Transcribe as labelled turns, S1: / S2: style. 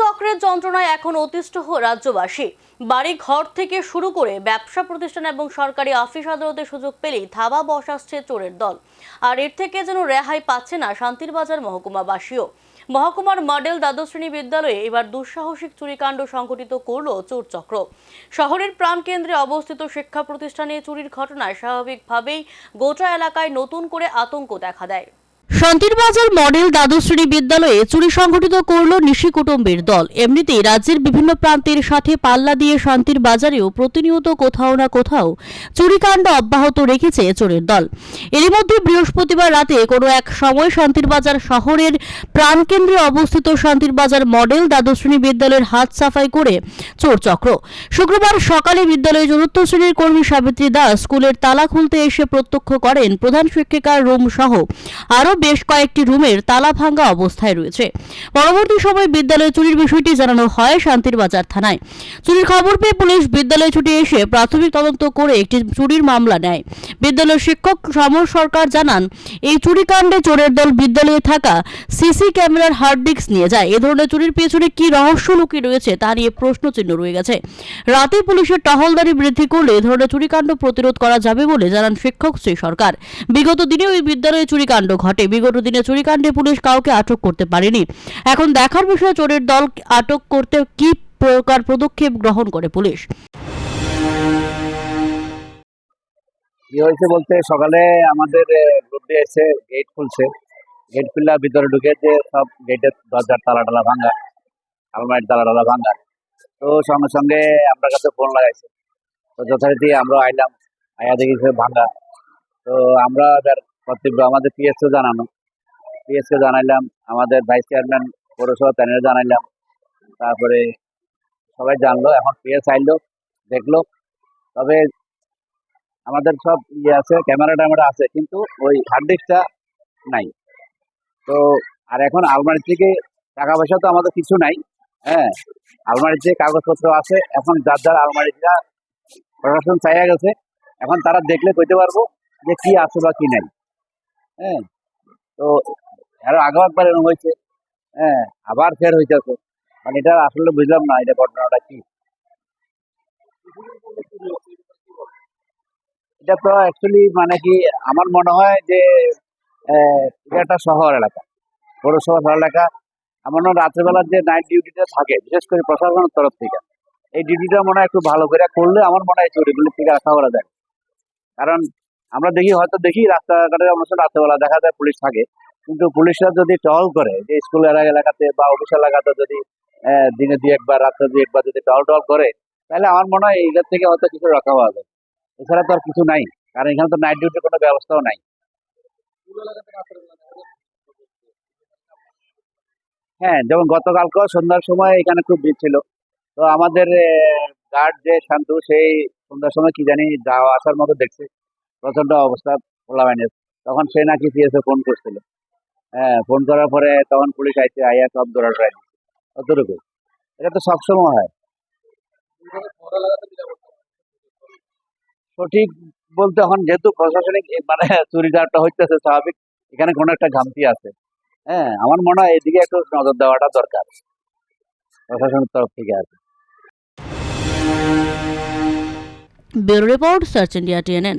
S1: চক্রের যন্ত্রণায় এখন অতিষ্ঠ রাজ্যবাসী। বাড়ি ঘর থেকে শুরু করে ব্যবসা প্রতিষ্ঠান এবং সরকারি অফিস আদালতে সুযোগ পেলেই থাবা বসাচ্ছে চোরের দল। আর এর থেকে যেন রেহাই পাচ্ছে না শান্তির বাজার মহকুমাবাসীও। মহকুমার মডেল দ্বাদশ শ্রেণি বিদ্যালয়ে এবার দুঃসাহসিক চুরিকাণ্ড সংঘটিত করল চোর চক্র। শহরের প্রাণকেন্দ্রে অবস্থিত শিক্ষা প্রতিষ্ঠানে চুরির ঘটনায় স্বাভাবিকভাবেই গোটা এলাকায় নতুন করে আতঙ্ক দেখা দেয়। শান্তিরবাজার মডেল দ্বাদশ শ্রেণি বিদ্যালয়ে চুরি সংঘটিত করল নিশি কুটুম্বের দল। এমনিতেই রাজ্যের বিভিন্ন প্রান্তের সাথে পাল্লা দিয়ে শান্তির বাজারেও প্রতিনিয়ত কোথাও না কোথাও চুরিকাণ্ড অব্যাহত রেখেছে চোরের দল। এরই মধ্যে বৃহস্পতিবার রাতে কোনো এক সময় শান্তির বাজার শহরের প্রাণকেন্দ্রে অবস্থিত শান্তির বাজার মডেল দ্বাদশ শ্রেণি বিদ্যালয়ের হাত সাফাই করে চোর চক্র। শুক্রবার সকালে বিদ্যালয়ে চতুর্থ শ্রেণির কর্মী সাবিত্রী দাস স্কুলের তালা খুলতে এসে প্রত্যক্ষ করেন প্রধান শিক্ষিকার রুম সহ আরও বেশ কয়েকটি রুমের তালা ভাঙ্গা অবস্থায় রয়েছে। পরবর্তী সময় বিদ্যালয়ে চুরির বিষয়টি জানানো হয় শান্তির বাজার থানায়। চুরির খবর পেয়ে পুলিশ বিদ্যালয়ে ছুটে এসে প্রাথমিক তদন্ত করে একটি চুরির মামলা নেয়। বিদ্যালয়ের শিক্ষক সমর সরকার জানান, এই চুরিকাণ্ডে চোরের দল বিদ্যালয়ে থাকা সিসি ক্যামেরার হার্ড ডিস্ক নিয়ে যায়। এ ধরনের চুরির পেছনে কি রহস্য লুকিয়ে রয়েছে তা নিয়ে প্রশ্নচিহ্ন রয়ে গেছে। রাতে পুলিশের টহলদারি বৃদ্ধি করলে এ ধরনের চুরিকাণ্ড প্রতিরোধ করা যাবে বলে জানান শিক্ষক শ্রী সরকার। বিগত দিনে ওই বিদ্যালয়ে চুরিকাণ্ড ঘটে। বিগত দিনে চুরিকাণ্ডে পুলিশ কাউকে আটক করতে পারেনি। এখন দেখার বিষয়ে, চোরের দল আটক করতে কি প্রকার পদক্ষেপ গ্রহণ করে পুলিশ?
S2: কি হয়েছে বলতে, সকালে আমাদের গ্রুপ এসে গেট খুলছে। গেট খুললে ভিতরে ঢুকে যে সব গেটের দরজার তালা টালা ভাঙা আলমারির তালা টালা ভাঙা। তো সঙ্গে সঙ্গে আমরা কাছে ফোন লাগাইছে। তো যথারীতি আমরা আইলাম, আয়া দেখি ভাঙা। তো আমরা কর্তব্য আমাদের পিএসকে জানানো। পিএসকে জানাইলাম, আমাদের ভাইস চেয়ারম্যান পৌরসভা প্যানেলে জানাইলাম। তারপরে সবাই জানলো, এখন পিএস আইলো, দেখল। তবে আমাদের সব ইয়ে আছে, ক্যামেরা ট্যামেরা আছে, কিন্তু ওই হার্ড ডিস্কটা নাই। তো, আর এখন আলমারি থেকে টাকা পয়সা তো আমাদের কিছু নাই হ্যাঁ? আলমারির যে কাগজপত্র আছে, এখন যার যার আলমারিটা প্রশাসন চাইয়া গেছে, এখন তারা দেখলে কইতে পারব যে কি আছে বা কি নাই। হ্যাঁ তো আরও আগেও একবার এরকম হয়েছে। হ্যাঁ আবার ফের হইতেছে মানে এটা আসলে বুঝলাম না, এটা ঘটনাটা কি? এটা তো অ্যাকচুয়ালি মানে কি, আমার মনে হয় যে একটা শহর এলাকা, পৌরসভা শহর এলাকা। আমার মনে রাত্রেবেলার যে নাইট ডিউটিটা থাকে, বিশেষ করে প্রশাসনের তরফ থেকে, এই ডিউটিটা মনে হয় একটু ভালো করে করলে আমার মনে হয় চুরিগুলো থেকে রক্ষা করা যায়। কারণ আমরা দেখি, হয়তো দেখি রাস্তাঘাটে অবশ্য রাত্রেবেলা দেখা যায় পুলিশ থাকে। কিন্তু পুলিশরা যদি টহল করে, যে স্কুল এলাকাতে বা অফিস এলাকাতে যদি দিনে দুই একবার, রাত্রে দুই একবার যদি টহল টহল করে, তাহলে আমার মনে হয় এইটার থেকে হয়তো কিছু রক্ষা পাওয়া যায়। এছাড়া তো আর কিছু নাই। কারণ এখানে তো নাইট ডিউটির কোনো ব্যবস্থাও নাই। হ্যাঁ যেমন গতকালকেও সন্ধ্যার সময় এখানে খুব ভিড় ছিল। তো আমাদের গার্ড যে শান্ত, সেই সন্ধ্যার সময় কি জানি যাওয়া আসার মতো দেখছে। প্রচণ্ড অবস্থা খোলা বাইনের তখন সে নাকি পিএসএ ফোন করছিল। হ্যাঁ ফোন করার পরে তখন পুলিশ আইছে, আইয়া সব দৌড়া ট্রাই অতটুকু এটা তো সবসময় হয়। সঠিক বলতে এখন যেহেতু প্রশাসনিক মানে চুরিদারটা হইতেছে স্বাভাবিক, এখানে কোনো একটা ঘামতি আছে। হ্যাঁ আমার মনে হয় এদিকে একটু নজর দেওয়াটা দরকার। প্রশাসনের তরফ থেকে আর।
S1: Bureau report, search India, TNN.